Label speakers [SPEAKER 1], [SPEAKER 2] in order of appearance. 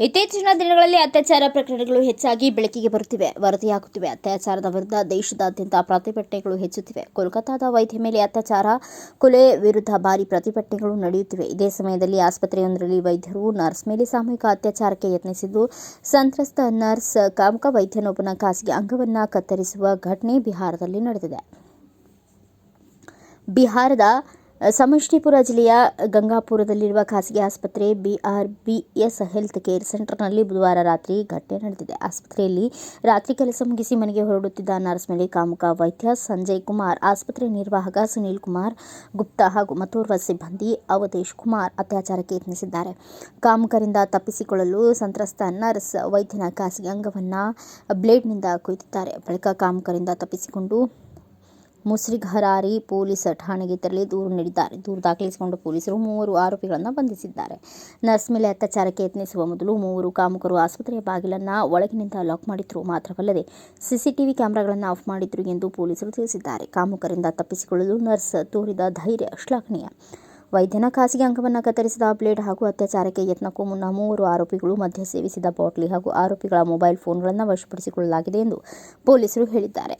[SPEAKER 1] ಇತ್ತೀಚಿನ ದಿನಗಳಲ್ಲಿ ಅತ್ಯಾಚಾರ ಪ್ರಕರಣಗಳು ಹೆಚ್ಚಾಗಿ ಬೆಳಕಿಗೆ ಬರುತ್ತಿವೆ, ವರದಿಯಾಗುತ್ತಿವೆ. ಅತ್ಯಾಚಾರದ ವಿರುದ್ಧ ದೇಶದಾದ್ಯಂತ ಪ್ರತಿಭಟನೆಗಳು ಹೆಚ್ಚುತ್ತಿವೆ. ಕೋಲ್ಕತ್ತಾದ ವೈದ್ಯ ಮೇಲೆ ಅತ್ಯಾಚಾರ, ಕೊಲೆ ವಿರುದ್ಧ ಭಾರಿ ಪ್ರತಿಭಟನೆಗಳು ನಡೆಯುತ್ತಿವೆ. ಇದೇ ಸಮಯದಲ್ಲಿ ಆಸ್ಪತ್ರೆಯೊಂದರಲ್ಲಿ ವೈದ್ಯರು, ನರ್ಸ್ ಮೇಲೆ ಸಾಮೂಹಿಕ ಅತ್ಯಾಚಾರಕ್ಕೆ ಯತ್ನಿಸಿದ್ದು, ಸಂತ್ರಸ್ತ ನರ್ಸ್ ಕಾಮಕ ವೈದ್ಯನೊಬ್ಬನ ಖಾಸಗಿ ಅಂಗವನ್ನು ಕತ್ತರಿಸುವ ಘಟನೆ ಬಿಹಾರದಲ್ಲಿ ನಡೆದಿದೆ. ಬಿಹಾರದ ಸಮಷ್ಟಿಪುರ ಜಿಲ್ಲೆಯ ಗಂಗಾಪುರದಲ್ಲಿರುವ ಖಾಸಗಿ ಆಸ್ಪತ್ರೆ ಬಿಆರ್ಬಿಎಸ್ ಹೆಲ್ತ್ ಕೇರ್ ಸೆಂಟರ್ನಲ್ಲಿ ಬುಧವಾರ ರಾತ್ರಿ ಘಟನೆ ನಡೆದಿದೆ. ಆಸ್ಪತ್ರೆಯಲ್ಲಿ ರಾತ್ರಿ ಕೆಲಸ ಮುಗಿಸಿ ಮನೆಗೆ ಹೊರಡುತ್ತಿದ್ದ ನರ್ಸ್ ಮೇಲೆ ಕಾಮುಕ ವೈದ್ಯ ಸಂಜಯ್ ಕುಮಾರ್, ಆಸ್ಪತ್ರೆ ನಿರ್ವಾಹಕ ಸುನೀಲ್ ಕುಮಾರ್ ಗುಪ್ತಾ ಹಾಗೂ ಮತ್ತೋರ್ವ ಸಿಬ್ಬಂದಿ ಅವಧೇಶ್ ಕುಮಾರ್ ಅತ್ಯಾಚಾರಕ್ಕೆ ಯತ್ನಿಸಿದ್ದಾರೆ. ಕಾಮುಕರಿಂದ ತಪ್ಪಿಸಿಕೊಳ್ಳಲು ಸಂತ್ರಸ್ತ ನರ್ಸ್ ವೈದ್ಯನ ಖಾಸಗಿ ಅಂಗವನ್ನು ಬ್ಲೇಡ್ನಿಂದ ಕುಯ್ದಿದ್ದಾರೆ. ಬಳಿಕ ಕಾಮುಕರಿಂದ ತಪ್ಪಿಸಿಕೊಂಡು ಮುಸ್ರಿಘರಾರಿ ಪೊಲೀಸ್ ಠಾಣೆಗೆ ತೆರಳಿ ದೂರು ನೀಡಿದ್ದಾರೆ. ದೂರು ದಾಖಲಿಸಿಕೊಂಡು ಪೊಲೀಸರು ಮೂವರು ಆರೋಪಿಗಳನ್ನು ಬಂಧಿಸಿದ್ದಾರೆ. ನರ್ಸ್ ಮೇಲೆ ಅತ್ಯಾಚಾರಕ್ಕೆ ಯತ್ನಿಸುವ ಮೊದಲು ಮೂವರು ಕಾಮುಕರು ಆಸ್ಪತ್ರೆಯ ಬಾಗಿಲನ್ನು ಒಳಗಿನಿಂದ ಲಾಕ್ ಮಾಡಿದ್ರು. ಮಾತ್ರವಲ್ಲದೆ, ಸಿಸಿಟಿವಿ ಕ್ಯಾಮೆರಾಗಳನ್ನು ಆಫ್ ಮಾಡಿದ್ರು ಎಂದು ಪೊಲೀಸರು ತಿಳಿಸಿದ್ದಾರೆ. ಕಾಮುಕರಿಂದ ತಪ್ಪಿಸಿಕೊಳ್ಳಲು ನರ್ಸ್ ತೋರಿದ ಧೈರ್ಯ, ಶ್ಲಾಘನೀಯ. ವೈದ್ಯನ ಖಾಸಗಿ ಅಂಗವನ್ನು ಕತ್ತರಿಸಿದ ಬ್ಲೇಡ್ ಹಾಗೂ ಅತ್ಯಾಚಾರಕ್ಕೆ ಯತ್ನಕ್ಕೂ ಮುನ್ನ ಮೂವರು ಆರೋಪಿಗಳು ಮದ್ಯ ಸೇವಿಸಿದ ಬಾಟ್ಲಿ ಹಾಗೂ ಆರೋಪಿಗಳ ಮೊಬೈಲ್ ಫೋನ್ಗಳನ್ನು ವಶಪಡಿಸಿಕೊಳ್ಳಲಾಗಿದೆ ಎಂದು ಪೊಲೀಸರು ಹೇಳಿದ್ದಾರೆ.